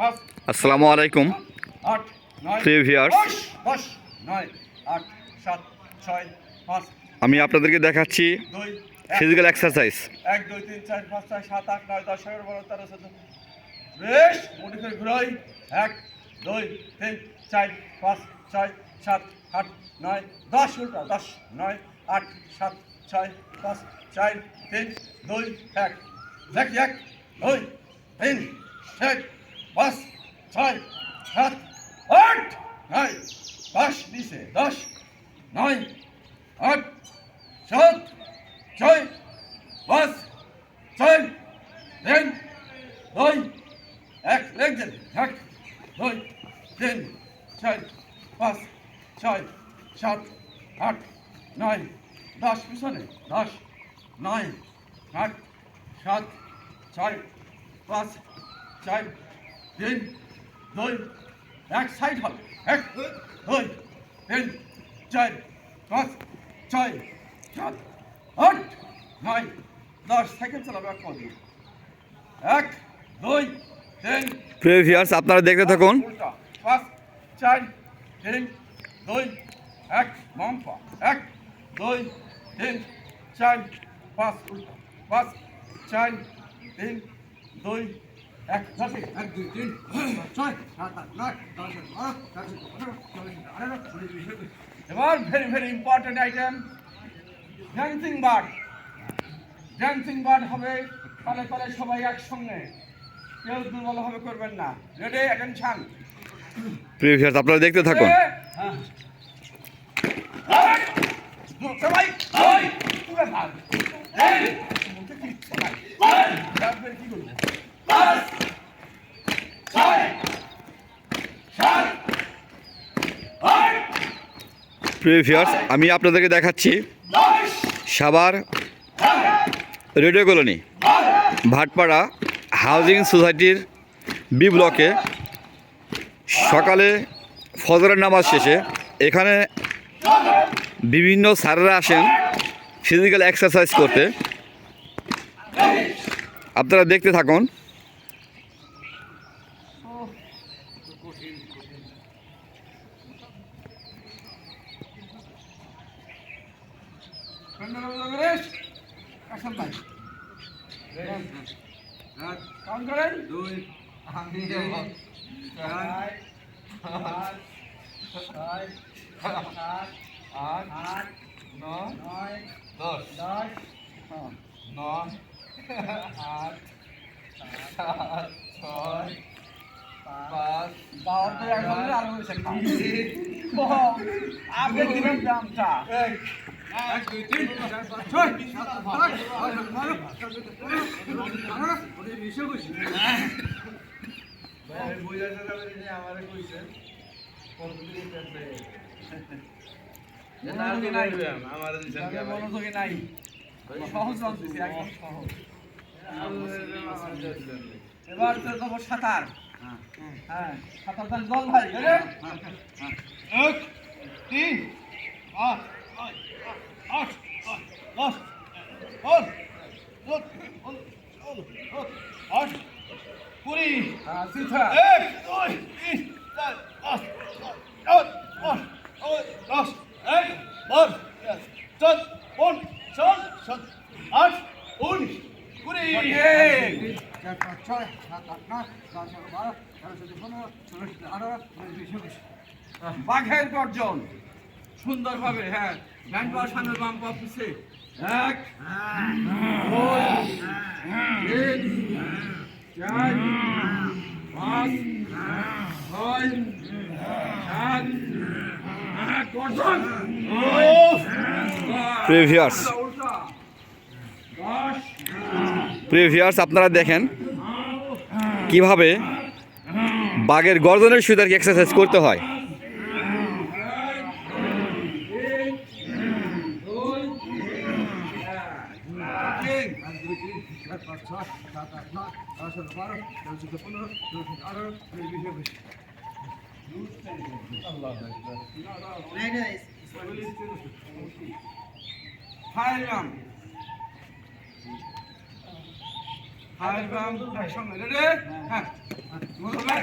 আসসালামু আলাইকুম আট নয় প্রিয় viewers। দশ দশ নয় আট সাত ছয় পাঁচ আমি আপনাদেরকে দেখাচ্ছি ফিজিক্যাল এক্সারসাইজ এক দুই তিন চার পাঁচ ছয় সাত আট নয় দশ এগারো বারো তেরো চোদ্দ বেশ করে ঘুরোই। এক দুই তিন চার পাঁচ ছয় সাত আট নয় দশ উল্টা দশ নয় আট সাত ছয় পাঁচ চার তিন দুই এক। এক এক দুই তিন চার পাঁচ, ছয়, সাত, আট, নয়, দশ নিচে, দশ, নয়, আট, সাত, ছয়, পাঁচ, ছয়, তিন, দুই, এক লেগ দেন এক, দুই, তিন, চার, পাঁচ, ছয়, সাত, আট, নয়, দশ, পিছনে দশ, নয়, আট, সাত, ছয়, পাঁচ, চার তিন দুই এক সাইড হবে। এক দুই তিন চার পাঁচ ছয় সাত আট নয় দশ। সাইকেল চালাবে এক পদ এক দুই তিন। প্রিয় ভিউয়ার্স আপনারা দেখতে থাকুন। পাঁচ চার তিন দুই এক বাম পা এক দুই তিন চার পাঁচ উল্টা। পাঁচ চার তিন দুই এবার very very item dancing bird dancing হবে তালে তালে সবাই একসঙ্গে কেউ করবেন না রেডি অ্যাটেনশন প্রিয় আপনারা দেখতে থাকুন সবাই ওই পুরো এই কি করব প্রিয় ভিউয়ার্স, আমি আপনাদেরকে দেখাচ্ছি Savar radio colony, Bhatpara housing সোসাইটির বি ব্লকে সকালে ফজরের নামাজ শেষে এখানে বিভিন্ন স্যারেরা আসেন ফিজিক্যাল এক্সারসাইজ করতে। আপনারা দেখতে থাকুন। কাউন্ট করেন দুই আমি চার পাঁচ ছয় সাত আট আট নয় দশ দশ হ্যাঁ নয় আট সাত ছয় পাঁচ তো এখন আরও হয়েছে আপনি দিবেন দামটা সহজ জানতেছি একদম সহজ এবার তো দেবো সাঁতার হ্যাঁ সাঁতার জল ভাই তিন পাঁচ আট দশ দশ আট কুড়ি এক দুই তিন চার পাঁচ সাত আট দশ এক দশ চার পাঁচ ছয় সাত আট উনিশ কুড়ি পাঁচ ছয় সাত আট নয় দশ বারো তেরো চোদ্দ পনেরো ষোলো বাঘের গর্জন। সুন্দরভাবে হ্যাঁ। ডান পা সামনে বাম পা পিছে এক দুই তিন চার পাঁচ ছয় সাত আপনারা দেখেন কীভাবে বাঘের গর্জনের সুতার এক্সারসাইজ করতে হয়। তিন এক দুই তিন চার পাঁচ ছয় সাত আট নয় দশ এগারো বারো তেরো চোদ্দ পনেরো ষোলো সতেরো আঠারো উনিশ বিশ একুশ ফাইলাম হাই বাম একসঙ্গে রেডি হ্যাঁ মনে হয়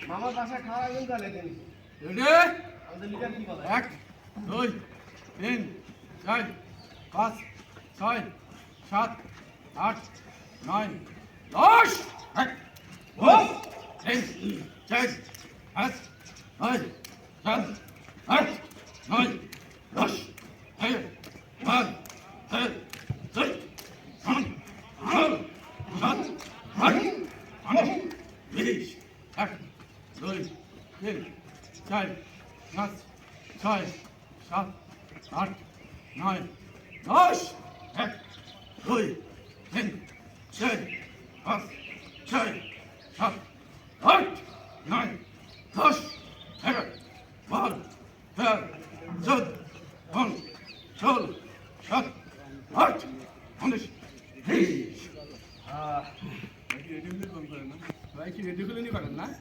মামার বাসায় খাওয়া একজন জানে তিনি আমাদের লিডার কি বলে? এক দুই তিন চার পাঁচ ছয় সাত আট নয় দশ! এক দুই তিন চার পাঁচ ছয় সাত আট নয় দশ এক পাঁচ ছয় ছয় সাত আট সাত আট আট বিশ এক দুই তিন চার পাঁচ ছয়, সাত, আট, নয়, দশ। এক, দুই, তিন, চার, পাঁচ, ছয়, সাত, আট, নয়, দশ।